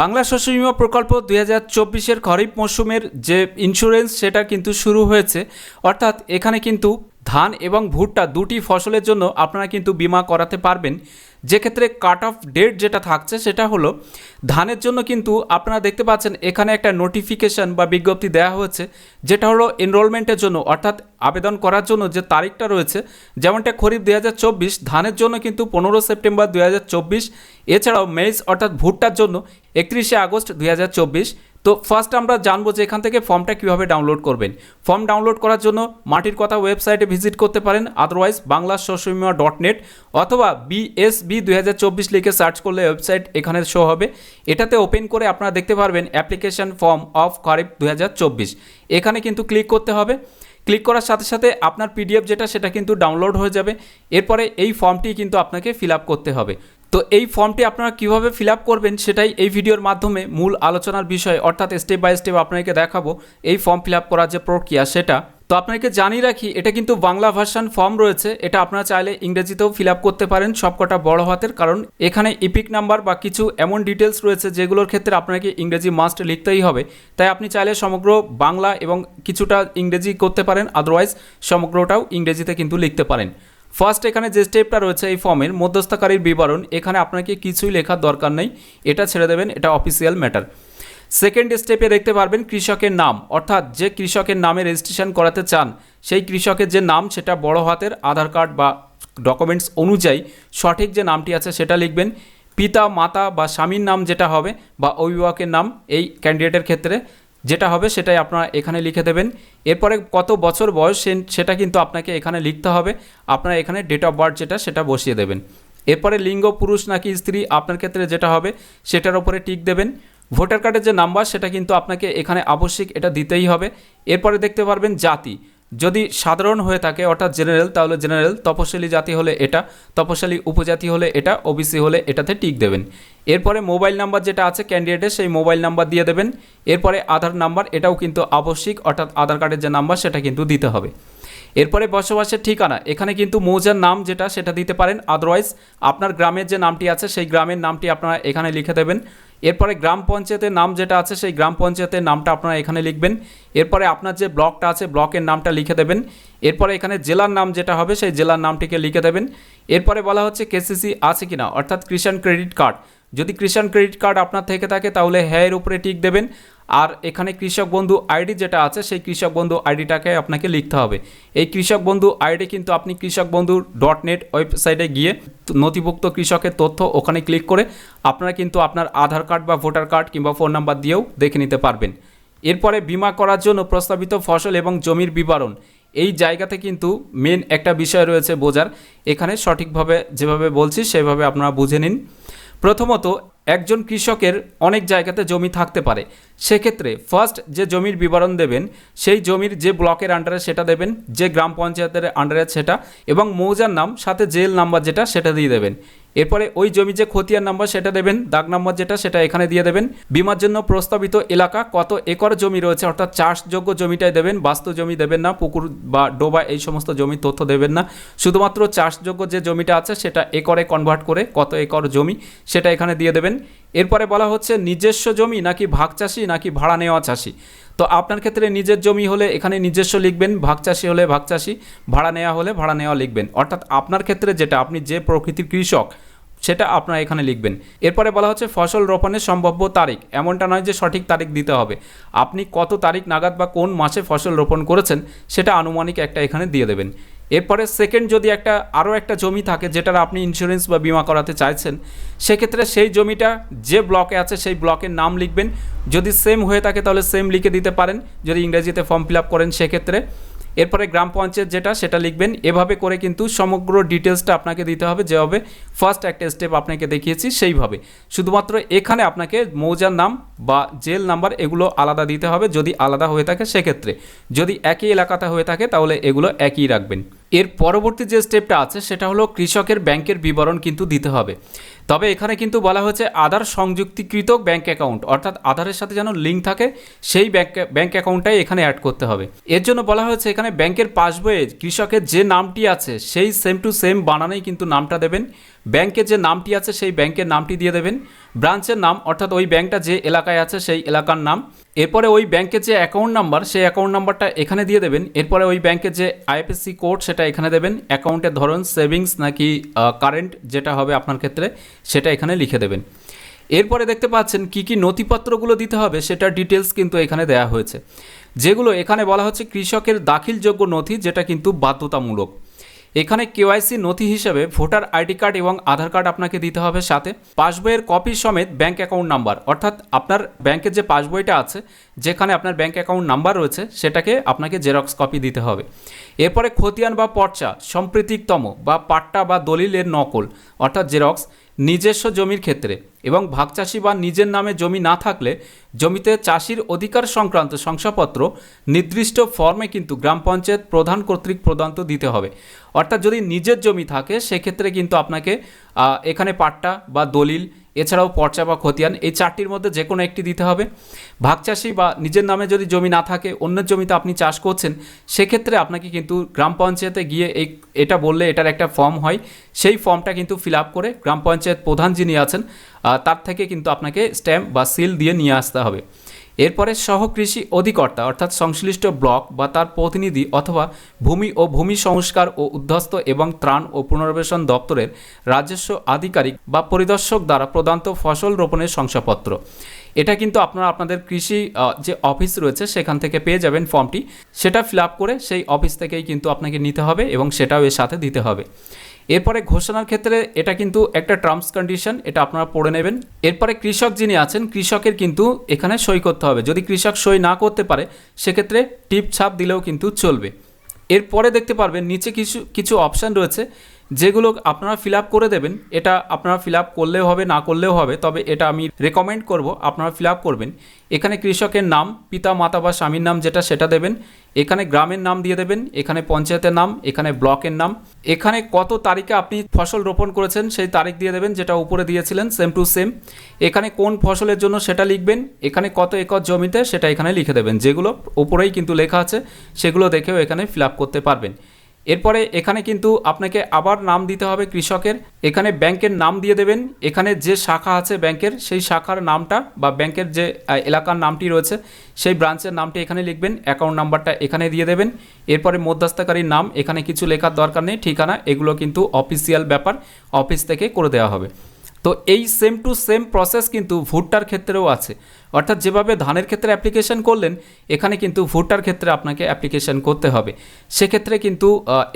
বাংলা শস্য বিমা প্রকল্প দুই হাজার চব্বিশের খরিফ মৌসুমের যে ইন্স্যুরেন্স সেটা কিন্তু শুরু হয়েছে। অর্থাৎ এখানে কিন্তু ধান এবং ভুট্টা দুটি ফসলের জন্য আপনারা কিন্তু বিমা করাতে পারবেন। যে ক্ষেত্রে কাট অফ ডেট যেটা থাকছে সেটা হলো, ধানের জন্য কিন্তু আপনারা দেখতে পাচ্ছেন এখানে একটা নোটিফিকেশন বা বিজ্ঞপ্তি দেওয়া হয়েছে, যেটা হলো এনরোলমেন্টের জন্য, অর্থাৎ আবেদন করার জন্য যে তারিখটা রয়েছে, যেমনটা খরিফ চব্বিশ, ধানের জন্য কিন্তু পনেরো সেপ্টেম্বর দুই হাজার চব্বিশ, এছাড়াও মেইজ অর্থাৎ ভুট্টার জন্য একত্রিশে আগস্ট দুই হাজার চব্বিশ তো ফার্স্ট আমরা জানব যে এখান থেকে ফর্মটা কীভাবে ডাউনলোড করবেন। ফর্ম ডাউনলোড করার জন্য মাটির কথা ওয়েবসাইটে ভিজিট করতে পারেন আদারওয়াইজ বাংলা বিমা ডট নেট অথবা বিএসবি দুই হাজার চব্বিশ লিখে সার্চ করলে ওয়েবসাইট এখানে শো হবে। এটাতে ওপেন করে আপনারা দেখতে পারবেন অ্যাপ্লিকেশন ফর্ম অফ খরিফ দুই হাজার চব্বিশ। এখানে কিন্তু ক্লিক করতে হবে। ক্লিক করার সাথে সাথে আপনার পিডিএফ যেটা, সেটা কিন্তু ডাউনলোড হয়ে যাবে। এরপরে এই ফর্মটি কিন্তু আপনাকে ফিল আপ করতে হবে। তো এই ফর্মটি আপনারা কীভাবে ফিল আপ করবেন সেটাই এই ভিডিওর মাধ্যমে মূল আলোচনার বিষয়, অর্থাৎ স্টেপ বাই স্টেপ আপনাকে দেখাবো এই ফর্ম ফিল আপ করার যে প্রক্রিয়া সেটা। তো আপনাকে জানিয়ে রাখি, এটা কিন্তু বাংলা ভার্সন ফর্ম রয়েছে, এটা আপনারা চাইলে ইংরেজিতেও ফিল আপ করতে পারেন, সবকটা বড় হাতের, কারণ এখানে ইপিক নাম্বার বা কিছু এমন ডিটেলস রয়েছে যেগুলোর ক্ষেত্রে আপনাকে ইংরেজি মাস্ট লিখতেই হবে। তাই আপনি চাইলে সমগ্র বাংলা এবং কিছুটা ইংরেজি করতে পারেন আদারওয়াইজ সমগ্রটাও ইংরেজিতে কিন্তু লিখতে পারেন। ফার্স্ট এখানে যে স্টেপটা রয়েছে এই ফর্মের মধ্যস্থকারীর বিবরণ, এখানে আপনাকে কিছুই লেখার দরকার নেই। এটা ছেড়ে দেবেন, এটা অফিসিয়াল ম্যাটার সেকেন্ড স্টেপে দেখতে পারবেন কৃষকের নাম, অর্থাৎ যে কৃষকের নামে রেজিস্ট্রেশন করাতে চান, সেই কৃষকের যে নাম, সেটা বড় হাতের আধার কার্ড বা ডকুমেন্টস অনুযায়ী সঠিক যে নামটি আছে, সেটা লিখবেন। পিতা, মাতা বা স্বামীর নাম যেটা হবে বা অভিভাবকের নাম, এই ক্যান্ডিডেটের ক্ষেত্রে। যেটা হবে সেটাই আপনারা এখানে লিখে দেবেন। এরপরে কত বছর বয়স সেটা কিন্তু আপনাকে এখানে লিখতে হবে। আপনারা এখানে ডেট অফ বার্থ যেটা, সেটা বসিয়ে দেবেন। এরপরে লিঙ্গ, পুরুষ নাকি স্ত্রী, আপনার ক্ষেত্রে যেটা হবে, সেটার ওপরে টিক দেবেন। ভোটার কার্ডের যে নাম্বার সেটা কিন্তু আপনাকে এখানে আবশ্যিক এটা দিতেই হবে। এরপরে দেখতে পারবেন জাতি। যদি সাধারণ হয়ে থাকে, অর্থাৎ জেনারেল, তাহলে জেনারেল তপশিলি জাতি হলে এটা তপশিলি উপজাতি হলে এটা, ওবিসি হলে এটাতে টিক দেবেন। এরপরে মোবাইল নাম্বার যেটা আছে ক্যান্ডিডেটের সেই মোবাইল নাম্বার দিয়ে দেবেন। এরপরে আধার নাম্বার, এটাও কিন্তু আবশ্যিক, অর্থাৎ আধার কার্ডের যে নাম্বার, সেটা কিন্তু দিতে হবে। এরপরে বসবাসের ঠিকানা, এখানে কিন্তু মৌজার নাম যেটা, সেটা দিতে পারেন। আদারওয়াইজ আপনার গ্রামের যে নামটি আছে, সেই গ্রামের নামটি আপনারা এখানে লিখে দেবেন। এরপরে গ্রাম পঞ্চায়েতের নাম যেটা আছে, সেই গ্রাম পঞ্চায়েতের নামটা আপনারা এখানে লিখবেন। এরপরে আপনার যে ব্লকটা আছে, ব্লকের নামটা লিখে দেবেন। এরপরে এখানে জেলার নাম যেটা হবে, সেই জেলার নামটিকে লিখে দেবেন। এরপরে বলা হচ্ছে কেসিসি আছে কিনা, অর্থাৎ কৃষাণ ক্রেডিট কার্ড। যদি কৃষাণ ক্রেডিট কার্ড আপনার থেকে থাকে, তাহলে হ্যাঁ এর উপরে টিক দেবেন। আর এখানে কৃষক বন্ধু আইডি যেটা আছে, সেই কৃষক বন্ধু আইডিটাকে আপনাকে লিখতে হবে। এই কৃষক বন্ধু আইডি কিন্তু আপনি কৃষক বন্ধু ডট নেট ওয়েবসাইটে গিয়ে নথিভুক্ত কৃষকের তথ্য ওখানে ক্লিক করে আপনারা কিন্তু আপনার আধার কার্ড বা ভোটার কার্ড কিংবা ফোন নাম্বার দিয়েও দেখে নিতে পারবেন। এরপরে বিমা করার জন্য প্রস্তাবিত ফসল এবং জমির বিবরণ। এই জায়গাতে কিন্তু মেন একটা বিষয় রয়েছে বোঝার। এখানে সঠিকভাবে যেভাবে বলছি, সেভাবে আপনারা বুঝে নিন। প্রথমত একজন কৃষকের অনেক জায়গাতে জমি থাকতে পারে। সেক্ষেত্রে ফার্স্ট যে জমির বিবরণ দেবেন, সেই জমির যে ব্লকের আন্ডারে সেটা দেবেন, যে গ্রাম পঞ্চায়েতের আন্ডারে সেটা, এবং মৌজার নাম, সাথে জেল নাম্বার যেটা, সেটা দিয়ে দেবেন। এরপরে ওই জমি যে খতিয়ার নাম্বার সেটা দেবেন, দাগ নাম্বার যেটা সেটা এখানে দিয়ে দেবেন। বিমার জন্য প্রস্তাবিত এলাকা কত একর জমি রয়েছে, অর্থাৎ চাষযোগ্য জমিটাই দেবেন, বাস্তু জমি দেবেন না, পুকুর বা ডোবা এই সমস্ত জমি তথ্য দেবেন না। শুধুমাত্র চাষযোগ্য যে জমিটা আছে সেটা একরে কনভার্ট করে কত একর জমি সেটা এখানে দিয়ে দেবেন। এরপরে বলা হচ্ছে নিজস্ব জমি নাকি ভাগ চাষি নাকি ভাড়া নেওয়া চাষি। তো আপনার ক্ষেত্রে নিজের জমি হলে এখানে নিজস্ব লিখবেন ভাগ চাষি হলে ভাগ চাষি ভাড়া নেওয়া হলে ভাড়া নেওয়া লিখবেন। অর্থাৎ আপনার ক্ষেত্রে যেটা, আপনি যে প্রকৃতির কৃষক, সেটা আপনারা এখানে লিখবেন। এরপরে বলা হচ্ছে ফসল রোপণের সম্ভাব্য তারিখ, এমনটা নয় যে সঠিক তারিখ দিতে হবে। আপনি কত তারিখ নাগাদ বা কোন মাসে ফসল রোপণ করেছেন, সেটা আনুমানিক একটা এখানে দিয়ে দেবেন। এরপরে সেকেন্ড যদি একটা আরও একটা জমি থাকে যেটার আপনি ইন্স্যুরেন্স বা বিমা করাতে চাইছেন, সেক্ষেত্রে সেই জমিটা যে ব্লকে আছে সেই ব্লকের নাম লিখবেন। যদি সেম হয়ে থাকে তাহলে সেম লিখে দিতে পারেন। যদি ইংরেজিতে ফর্ম ফিল আপ করেন সেক্ষেত্রে। এরপরে গ্রাম পঞ্চায়েত যেটা, সেটা লিখবেন। এভাবে করে কিন্তু সমগ্র ডিটেলসটা আপনাকে দিতে হবে। যেভাবে ফার্স্ট একটা স্টেপ আপনাকে দেখিয়েছি, সেইভাবে। শুধুমাত্র এখানে আপনাকে মৌজার নাম বা জেল নাম্বার এগুলো আলাদা দিতে হবে। যদি আলাদা হয়ে থাকে সেক্ষেত্রে। যদি একই এলাকাতে হয়ে থাকে তাহলে এগুলো একই রাখবেন। এর পরবর্তী যে স্টেপটা আছে, সেটা হলো কৃষকের ব্যাংকের বিবরণ কিন্তু দিতে হবে। তবে এখানে কিন্তু বলা হয়েছে আধার সংযুক্তিকৃত ব্যাংক অ্যাকাউন্ট, অর্থাৎ আধারের সাথে যেন লিঙ্ক থাকে, সেই ব্যাংক ব্যাংক অ্যাকাউন্টটাই এখানে অ্যাড করতে হবে। এর জন্য বলা হয়েছে এখানে ব্যাংকের পাসবইয়ে কৃষকের যে নামটি আছে, সেই সেম টু সেম বানানেই কিন্তু নামটা দেবেন। ব্যাংকের যে নামটি আছে, সেই ব্যাংকের নামটি দিয়ে দেবেন। ব্রাঞ্চের নাম, অর্থাৎ ওই ব্যাংকটা যে এলাকায় আছে সেই এলাকার নাম। এরপরে ওই ব্যাংকের যে অ্যাকাউন্ট নাম্বার, সেই অ্যাকাউন্ট নাম্বারটা এখানে দিয়ে দেবেন। এরপরে ওই ব্যাংকের যে আইএফএসসি কোড, সেটা এখানে দেবেন। অ্যাকাউন্টের ধরন সেভিংস নাকি কারেন্ট যেটা হবে আপনার ক্ষেত্রে, সেটা এখানে লিখে দেবেন। এরপরে দেখতে পাচ্ছেন কি কি নথিপত্রগুলো দিতে হবে, সেটার ডিটেলস কিন্তু এখানে দেওয়া হয়েছে। যেগুলো এখানে বলা হচ্ছে কৃষকের দাখিলযোগ্য নথি, যেটা কিন্তু বাধ্যতামূলক। এখানে কেওয়াইসি নথি হিসেবে ভোটার আইডি কার্ড এবং আধার কার্ড আপনাকে দিতে হবে সাথে। পাসবইয়ের কপি সমেত ব্যাঙ্ক অ্যাকাউন্ট নাম্বার। অর্থাৎ আপনার ব্যাংকের যে পাসবইটা আছে, যেখানে আপনার ব্যাঙ্ক অ্যাকাউন্ট নাম্বার রয়েছে, সেটাকে আপনাকে জেরক্স কপি দিতে হবে। এরপরে খতিয়ান বা পর্চা, সম্প্রীতিকতম বা পাট্টা বা দলিলের নকল, অর্থাৎ জেরক্স নিজস্ব জমির ক্ষেত্রে এবং ভাগচাষি বা নিজের নামে জমি না থাকলে জমিতে চাষির অধিকার সংক্রান্ত শংসাপত্র নির্দিষ্ট ফর্মে কিন্তু গ্রাম পঞ্চায়েত প্রধান কর্তৃক প্রদান্ত দিতে হবে। অর্থাৎ যদি নিজের জমি থাকে, সেক্ষেত্রে কিন্তু আপনাকে এখানে পাট্টা বা দলিল এছাড়াও পর্চা বা খতিয়ান, এই চারটির মধ্যে যে কোনো একটি দিতে হবে। ভাগচাষি বা নিজের নামে যদি জমি না থাকে, অন্যের জমিতে আপনি চাষ করছেন, সেক্ষেত্রে আপনাকে কিন্তু গ্রাম পঞ্চায়েতে গিয়ে এই, এটা বললে এটার একটা ফর্ম হয়। সেই ফর্মটা কিন্তু ফিল আপ করে গ্রাম পঞ্চায়েত প্রধান যিনি আছেন তার থেকে কিন্তু আপনাকে স্ট্যাম্প বা সিল দিয়ে নিয়ে আসতে হবে। এরপরে সহকৃষি অধিকর্তা, অর্থাৎ সংশ্লিষ্ট ব্লক বা তার প্রতিনিধি অথবা ভূমি ও ভূমি সংস্কার ও উদ্ধস্ত এবং ত্রাণ ও পুনর্বাসন দপ্তরের রাজস্ব আধিকারিক বা পরিদর্শক দ্বারা প্রদান্ত ফসল রোপণের শংসাপত্র। এটা কিন্তু আপনারা আপনাদের কৃষি যে অফিস রয়েছে সেখান থেকে পেয়ে যাবেন ফর্মটি। সেটা ফিল আপ করে সেই অফিস থেকেই কিন্তু আপনাকে নিতে হবে এবং সেটাও এর সাথে দিতে হবে। এরপরে ঘোষণার ক্ষেত্রে এটা কিন্তু একটা টার্মস কন্ডিশন এটা আপনারা পড়ে নেবেন। এরপরে কৃষক যিনি আছেন, কৃষকের কিন্তু এখানে সই করতে হবে। যদি কৃষক সই না করতে পারে, সেক্ষেত্রে টিপ ছাপ দিলেও কিন্তু চলবে। এরপরে দেখতে পারবেন, নিচে কিছু কিছু অপশান রয়েছে। যেগুলো আপনারা ফিল আপ করে দেবেন, এটা আপনারা ফিল আপ করলেও হবে, না করলেও হবে, তবে এটা আমি রেকমেন্ড করব, আপনারা ফিল আপ করবেন। এখানে কৃষকের নাম, পিতা, মাতা বা স্বামীর নাম যেটা, সেটা দেবেন। এখানে গ্রামের নাম দিয়ে দেবেন, এখানে পঞ্চায়েতের নাম, এখানে ব্লকের নাম। এখানে কত তারিখে আপনি ফসল রোপণ করেছেন, সেই তারিখ দিয়ে দেবেন, যেটা উপরে দিয়েছিলেন সেম টু সেম এখানে কোন ফসলের জন্য সেটা লিখবেন, এখানে কত একর জমিতে সেটা এখানে লিখে দেবেন। যেগুলো উপরেই কিন্তু লেখা আছে, সেগুলো দেখেও এখানে ফিল আপ করতে পারবেন। এরপরে এখানে কিন্তু আপনাকে আবার নাম দিতে হবে কৃষকের। এখানে ব্যাংকের নাম দিয়ে দেবেন। এখানে যে শাখা আছে ব্যাংকের, সেই শাখার নামটা বা ব্যাংকের যে এলাকার নামটি রয়েছে, সেই ব্রাঞ্চের নামটি এখানে লিখবেন। অ্যাকাউন্ট নাম্বারটা এখানে দিয়ে দেবেন। এরপরে মধ্যস্থকারীর নাম, এখানে কিছু লেখার দরকার নেই। ঠিকানা, এগুলো কিন্তু অফিসিয়াল ব্যাপার। অফিস থেকে করে দেওয়া হবে। তো এই সেম টু সেম প্রসেস কিন্তু ভুট্টার ক্ষেত্রেও আছে। অর্থাৎ যেভাবে ধানের ক্ষেত্রে অ্যাপ্লিকেশন করলেন, এখানে কিন্তু ভুট্টার ক্ষেত্রে আপনাকে অ্যাপ্লিকেশন করতে হবে। সেক্ষেত্রে কিন্তু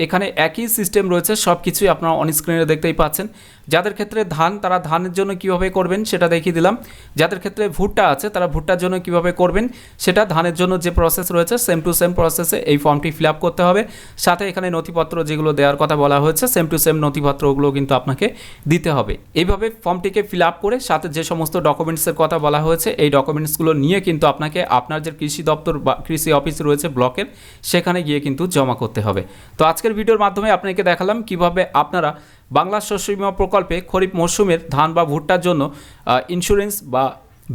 এখানে একই সিস্টেম রয়েছে সব কিছুই আপনারা অন স্ক্রিনে দেখতেই পাচ্ছেন। যাদের ক্ষেত্রে ধান, তারা ধানের জন্য কীভাবে করবেন সেটা দেখিয়ে দিলাম। যাদের ক্ষেত্রে ভুট্টা আছে, তারা ভুট্টার জন্য কীভাবে করবেন সেটা ধানের জন্য যে প্রসেস রয়েছে সেম টু সেম প্রসেসে এই ফর্মটি ফিল আপ করতে হবে। সাথে এখানে নথিপত্র যেগুলো দেওয়ার কথা বলা হয়েছে সেম টু সেম নথিপত্রগুলো কিন্তু আপনাকে দিতে হবে। এইভাবে ফর্মটিকে ফিল আপ করে, সাথে যে সমস্ত ডকুমেন্টসের কথা বলা হয়েছে, এই ডকুমেন্টসগুলো নিয়ে কিন্তু আপনাকে আপনার যে কৃষি দপ্তর বা কৃষি অফিস রয়েছে ব্লকের, সেখানে গিয়ে কিন্তু জমা করতে হবে। তো আজকের ভিডিওর মাধ্যমে আপনাকে দেখালাম কীভাবে আপনারা বাংলা শস্য বিমা প্রকল্পে খরিফ মরশুমের ধান বা ভুট্টার জন্য ইন্স্যুরেন্স বা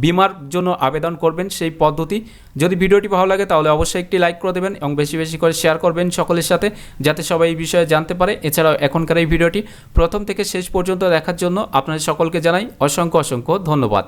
বিমার জন্য আবেদন করবেন সেই পদ্ধতি। যদি ভিডিওটি ভালো লাগে তাহলে অবশ্যই একটি লাইক করে দেবেন এবং বেশি বেশি করে শেয়ার করবেন সকলের সাথে, যাতে সবাই এই বিষয়ে জানতে পারে। এছাড়াও এখনকার এই ভিডিওটি প্রথম থেকে শেষ পর্যন্ত দেখার জন্য আপনাদের সকলকে জানাই অসংখ্য অসংখ্য ধন্যবাদ।